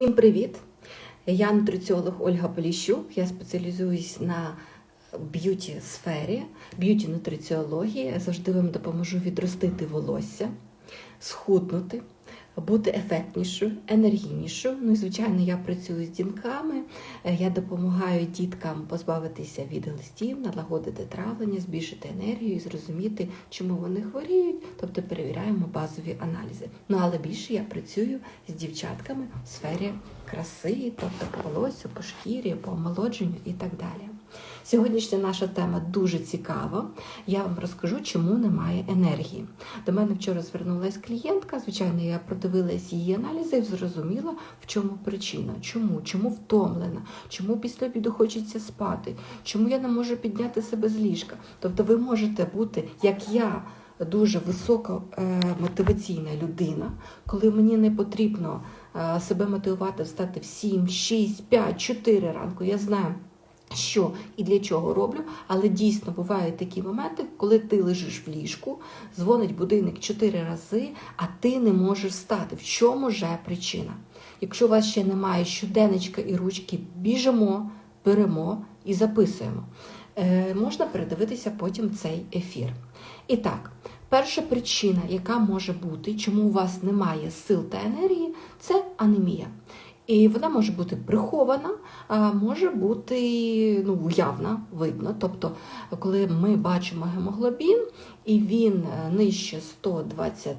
Всім привіт! Я нутриціолог Ольга Поліщук. Я спеціалізуюсь на б'юті сфері, б'юті нутриціології. Завжди вам допоможу відростити волосся, схуднути, бути ефектнішою, енергійнішою. Ну і звичайно, я працюю з жінками. Я допомагаю діткам позбавитися від листів, налагодити травлення, збільшити енергію і зрозуміти, чому вони хворіють. Тобто перевіряємо базові аналізи. Ну але більше я працюю з дівчатками в сфері краси, тобто по волосю, по шкірі, по омолодженню і так далі. Сьогоднішня наша тема дуже цікава. Я вам розкажу, чому немає енергії. До мене вчора звернулася клієнтка. Звичайно, я продивилась її аналізи і зрозуміла, в чому причина, чому, чому втомлена, чому після обіду хочеться спати, чому я не можу підняти себе з ліжка. Тобто, ви можете бути, як я. Дуже висока е, мотиваційна людина, коли мені не потрібно е, себе мотивувати встати в 7, 6, 5, 4 ранку. Я знаю, що і для чого роблю, але дійсно бувають такі моменти, коли ти лежиш в ліжку, дзвонить будильник 4 рази, а ти не можеш встати. В чому же причина? Якщо у вас ще немає щоденничка і ручки, біжимо, беремо і записуємо. Е, можна передивитися потім цей ефір. І так, перша причина, яка може бути, чому у вас немає сил та енергії, це анемія. І вона може бути прихована, а може бути ну, явна, видно. Тобто, коли ми бачимо гемоглобін і він нижче 120,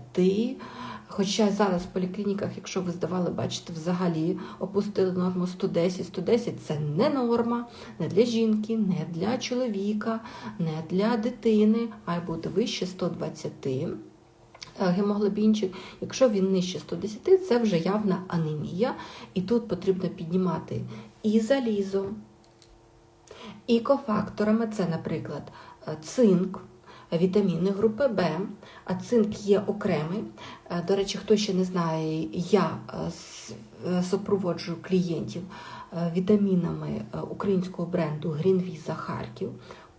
Хоча зараз в поліклініках, якщо ви здавали, бачите, взагалі опустили норму 110. 110 це не норма, не для жінки, не для чоловіка, не для дитини, має бути вище 120 гемоглобінчик. Якщо він нижче 110, це вже явна анемія. І тут потрібно піднімати і залізо, і кофакторами, це, наприклад, цинк вітаміни групи Б, а цинк є окремий. Е, до речі, хто ще не знає, я е, е, супроводжую клієнтів вітамінами українського бренду Грінвіза Харків.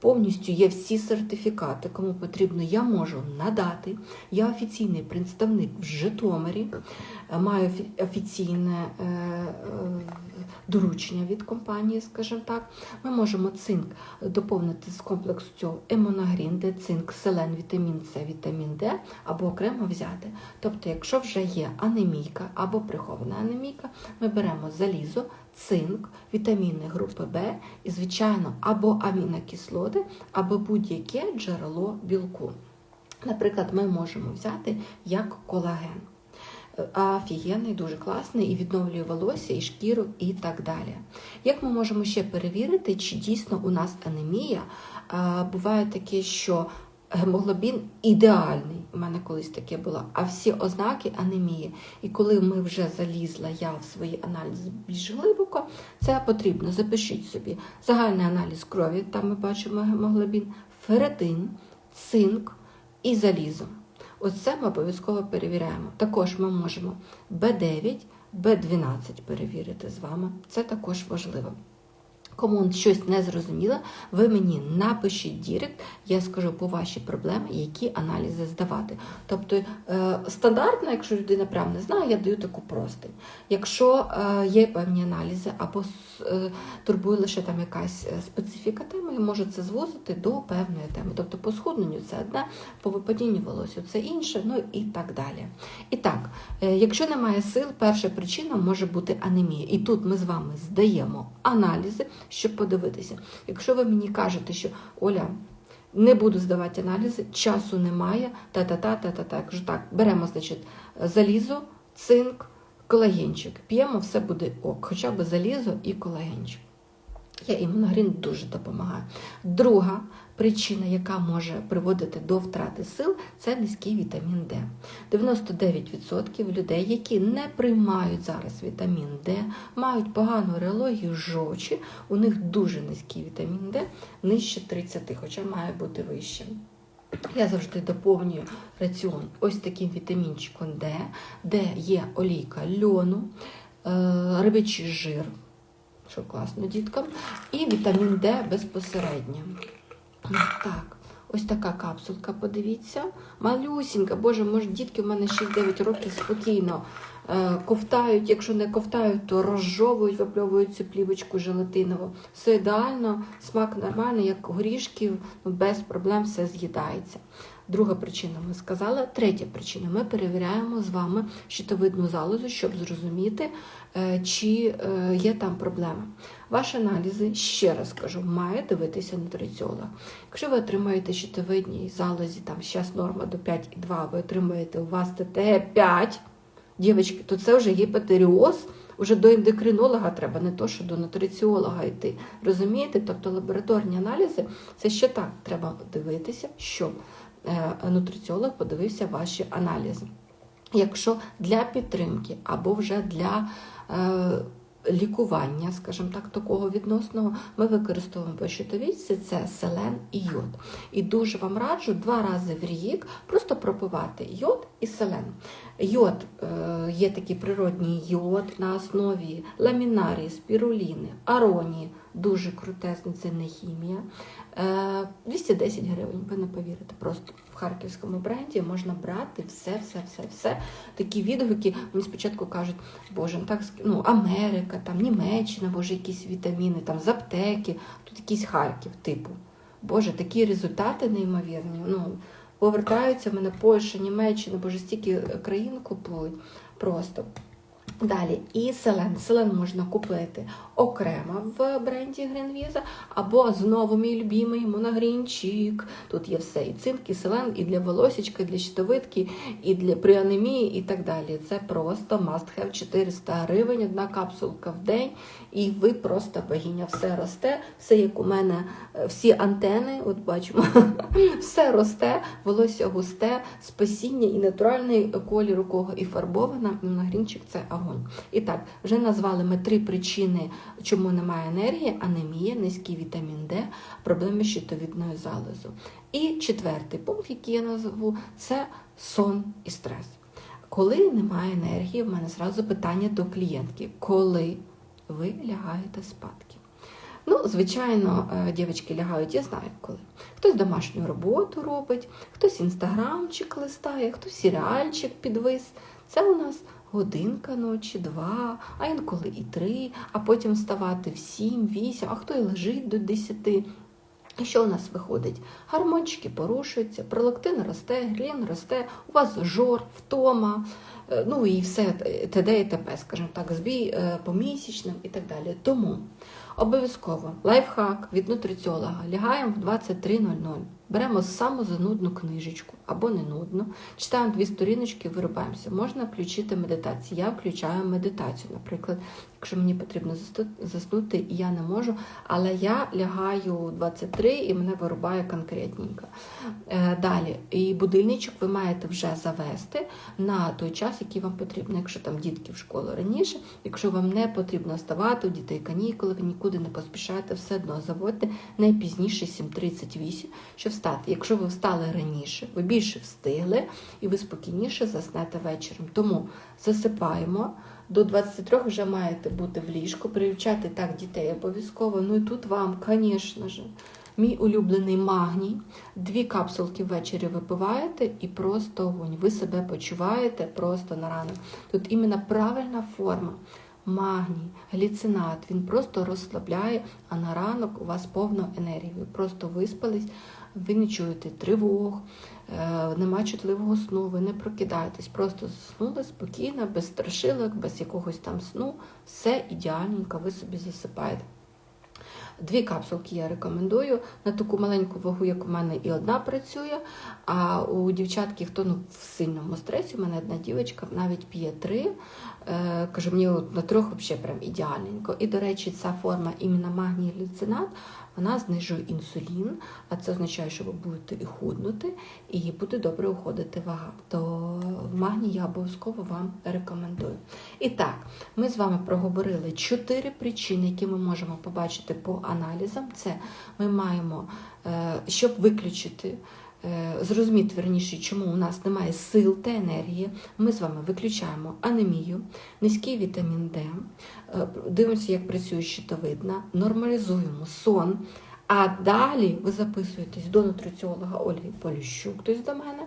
Повністю є всі сертифікати, кому потрібно, я можу надати. Я офіційний представник в Житомирі, маю офіційне доручення від компанії, скажімо так. Ми можемо цинк доповнити з комплексу цього емоногрін, де цинк, селен, вітамін С, вітамін Д, або окремо взяти. Тобто, якщо вже є анемійка або прихована анемійка, ми беремо залізо, цинк, вітаміни групи В і, звичайно, або амінокислоти, або будь-яке джерело білку. Наприклад, ми можемо взяти як колаген офігенний, дуже класний і відновлює волосся, і шкіру, і так далі. Як ми можемо ще перевірити, чи дійсно у нас анемія? Буває таке, що гемоглобін ідеальний, у мене колись таке було, а всі ознаки анемії. І коли ми вже залізла я в свої аналізи більш глибоко, це потрібно. Запишіть собі загальний аналіз крові, там ми бачимо гемоглобін, феретин, цинк і залізо. Ось це ми обов'язково перевіряємо. Також ми можемо B9, B12 перевірити з вами. Це також важливо. Кому щось не зрозуміло, ви мені напишіть Дірект, я скажу по ваші проблеми, які аналізи здавати. Тобто е, стандартно, якщо людина прям не знає, я даю таку простень. Якщо е, є певні аналізи або е, турбує лише там якась специфіка теми, я можу це звозити до певної теми. Тобто по схудненню це одне, по випадінню волосся це інше, ну і так далі. І так, якщо немає сил, перша причина може бути анемія. І тут ми з вами здаємо аналізи щоб подивитися. Якщо ви мені кажете, що Оля, не буду здавати аналізи, часу немає, та-та-та, та-та-та. Я кажу, так, беремо, значить, залізо, цинк, колагенчик. П'ємо, все буде ок, хоча б залізо і колагенчик. Я імуногрін дуже допомагаю. Друга причина, яка може приводити до втрати сил, це низький вітамін Д. 99% людей, які не приймають зараз вітамін Д, мають погану реологію жовчі, у них дуже низький вітамін Д, нижче 30, хоча має бути вищим. Я завжди доповнюю раціон ось таким вітамінчиком Д, де є олійка льону, е, рибичий жир що класно діткам, і вітамін Д безпосередньо. Так, ось така капсулка, подивіться. Малюсінька, боже, може, дітки в мене 6-9 років спокійно е, ковтають, якщо не ковтають, то розжовують, випльовують цю плівочку желатинову. Все ідеально, смак нормальний, як горішків, без проблем все з'їдається. Друга причина ми сказали. Третя причина ми перевіряємо з вами щитовидну залозу, щоб зрозуміти, е, чи е, є там проблема. Ваші аналізи, ще раз кажу, має дивитися нутриціолог. Якщо ви отримаєте щитовидній залозі, там зараз норма до 5,2, ви отримаєте у вас ТТГ 5, дівчатки, то це вже гіпотеріоз, вже до ендокринолога треба, не то, що до нутриціолога йти. Розумієте? Тобто лабораторні аналізи це ще так треба дивитися, щоб е, нутриціолог подивився ваші аналізи. Якщо для підтримки або вже для е, лікування, скажімо так, такого відносного, ми використовуємо по щитовідці це селен і йод. І дуже вам раджу два рази в рік просто пропивати йод і селен. Йод е, є такий природній йод на основі ламінарії, спіруліни, аронії, дуже крутезний, це не хімія. Е, 210 гривень, ви не повірите. Просто в харківському бренді можна брати все, все, все, все. Такі відгуки. Мені спочатку кажуть, боже, ну так ну, Америка, там Німеччина, боже, якісь вітаміни, там з аптеки, тут якийсь Харків, типу. Боже, такі результати неймовірні. Ну, повертаються мене Польща, Німеччина, боже, стільки країн купують просто. Далі, і селен. Селен можна купити окремо в бренді Гренвіза, або знову мій любимий моногрінчик. Тут є все: і цинк, і селен, і для волосічка, і для щитовидки, і для при анемії, і так далі. Це просто must have 400 гривень, одна капсулка в день, і ви просто богиня. Все росте, все як у мене, е, всі антени, от бачимо, все росте, волосся густе, спасіння і натуральний колір у кого і фарбована. Моногрінчик це огонь. І так, вже назвали ми три причини, чому немає енергії: анемія, низький вітамін Д, проблеми з щитовідною залозу. І четвертий пункт, який я назву, це сон і стрес. Коли немає енергії, в мене зразу питання до клієнтки: коли ви лягаєте спадки? Ну, звичайно, е, дівчатки лягають, я знаю коли. Хтось домашню роботу робить, хтось інстаграмчик листає, хтось серіальчик підвис. Це у нас годинка ночі, два, а інколи і три, а потім вставати в сім, вісім, а хто і лежить до десяти. І що у нас виходить? Гормончики порушуються, пролактин росте, глін росте, у вас жор, втома, е, ну і все т.д. і т.п., скажімо так, збій е, помісячним і так далі. Тому обов'язково лайфхак від нутриціолога лягаємо в 23.00. Беремо саму занудну книжечку або не нудну, читаємо дві сторіночки, вирубаємося. Можна включити медитацію. Я включаю медитацію, наприклад, якщо мені потрібно заснути, і я не можу, але я лягаю 23 і мене вирубає конкретненько. Е, Далі, і будильничок ви маєте вже завести на той час, який вам потрібно. Якщо там дітки в школу раніше, якщо вам не потрібно вставати, у дітей канікули, ви нікуди не поспішаєте, все одно заводьте не пізніше 7.38, щоб встати. Якщо ви встали раніше, ви більше встигли і ви спокійніше заснете вечором. Тому засипаємо. До 23 вже маєте бути в ліжку, привчати так дітей обов'язково. Ну і тут вам, звісно ж, мій улюблений магній. Дві капсулки ввечері випиваєте і просто огонь. Ви себе почуваєте просто на ранок. Тут іменно правильна форма. Магній, гліцинат, він просто розслабляє, а на ранок у вас повно енергії. Ви просто виспались, ви не чуєте тривог, е, нема чутливого сну, ви не прокидаєтесь, просто заснули спокійно, без страшилок, без якогось там сну, все ідеальненько, ви собі засипаєте. Дві капсулки я рекомендую на таку маленьку вагу, як у мене, і одна працює. А у дівчатки, хто ну, в сильному стресі, у мене одна дівчинка навіть п'є три. Е, каже, мені от на трьох взагалі прям ідеальненько. І, до речі, ця форма іменно магній гліцинат, вона знижує інсулін, а це означає, що ви будете і худнути, і буде добре уходити вага. То магній я обов'язково вам рекомендую. І так, ми з вами проговорили чотири причини, які ми можемо побачити по аналізам. Це ми маємо, е, щоб виключити. Е, Зрозуміти верніше, чому у нас немає сил та енергії. Ми з вами виключаємо анемію, низький вітамін Д, е, дивимося, як працює щитовидна, нормалізуємо сон. А далі ви записуєтесь до нутриціолога Ольги Поліщук, хтось до мене,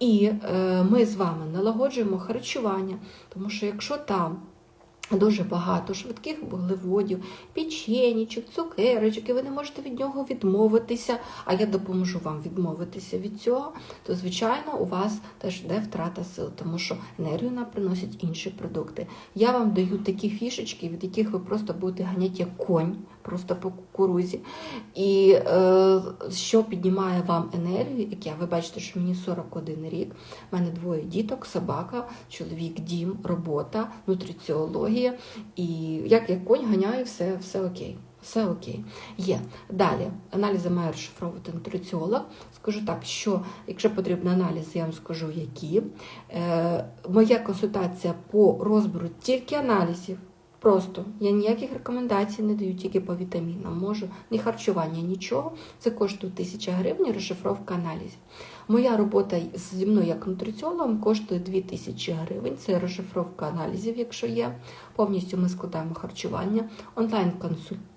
І е, ми з вами налагоджуємо харчування, тому що якщо там дуже багато швидких вуглеводів, печенічок, цукерочок, і ви не можете від нього відмовитися, а я допоможу вам відмовитися від цього, то звичайно у вас теж йде втрата сил, тому що енергію нам приносять інші продукти. Я вам даю такі фішечки, від яких ви просто будете ганяти як конь, просто по кукурузі. І е, що піднімає вам енергію, як я, ви бачите, що мені 41 рік, в мене двоє діток, собака, чоловік, дім, робота, нутриціологія. І як я конь ганяю, все, все окей. Все окей. Є. Далі аналізи має розшифровувати нутриціолог. Скажу так, що якщо потрібен аналіз, я вам скажу, які. Е, моя консультація по розбору тільки аналізів. Просто я ніяких рекомендацій не даю тільки по вітамінам. Можу ні харчування, нічого. Це коштує 1000 гривень, розшифровка аналізів. Моя робота зі мною як нутриціологом коштує 2000 гривень. Це розшифровка аналізів, якщо є. Повністю ми складаємо харчування, онлайн-консультація.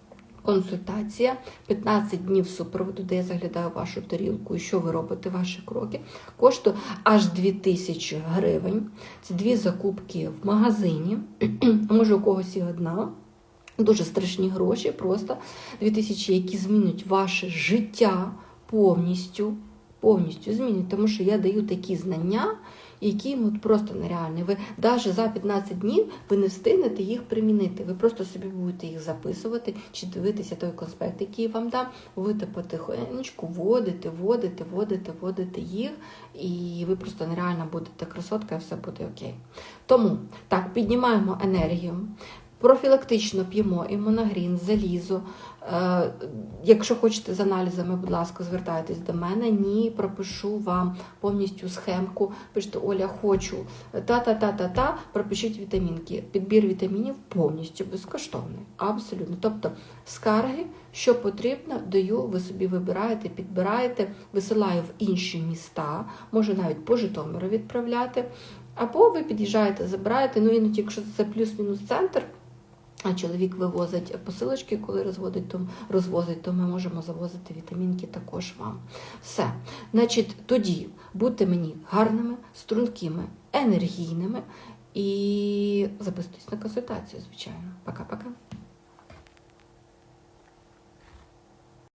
Консультація 15 днів супроводу, де я заглядаю вашу тарілку і що ви робите, ваші кроки, коштує аж 2000 гривень. Це дві закупки в магазині, може у когось і одна. Дуже страшні гроші, просто 2000, які змінять ваше життя повністю. Повністю змінюють, тому що я даю такі знання, які ну, просто нереальні. Ви навіть за 15 днів ви не встигнете їх примінити. Ви просто собі будете їх записувати чи дивитися той конспект, який вам дам. Ви потихонечку водите, водите, водите, водите їх, і ви просто нереально будете красотка, і все буде окей. Тому так, піднімаємо енергію. Профілактично п'ємо імуногрін, залізо. Е, якщо хочете з аналізами, будь ласка, звертайтесь до мене. Ні, пропишу вам повністю схемку. Пишете, Оля, хочу та-та-та-та-та, пропишіть вітамінки. Підбір вітамінів повністю безкоштовний. Абсолютно. Тобто скарги, що потрібно, даю, ви собі вибираєте, підбираєте, висилаю в інші міста, можу навіть по Житомиру відправляти. Або ви під'їжджаєте, забираєте, ну іноді, якщо це плюс-мінус центр. А чоловік вивозить посилочки, коли розводить, то, розвозить, то ми можемо завозити вітамінки також вам. Все. Значить, тоді будьте мені гарними, стрункими, енергійними і записуйтесь на консультацію, звичайно. Пока-пока.